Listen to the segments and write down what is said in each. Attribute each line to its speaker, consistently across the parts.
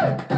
Speaker 1: Woo!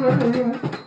Speaker 1: Thank you.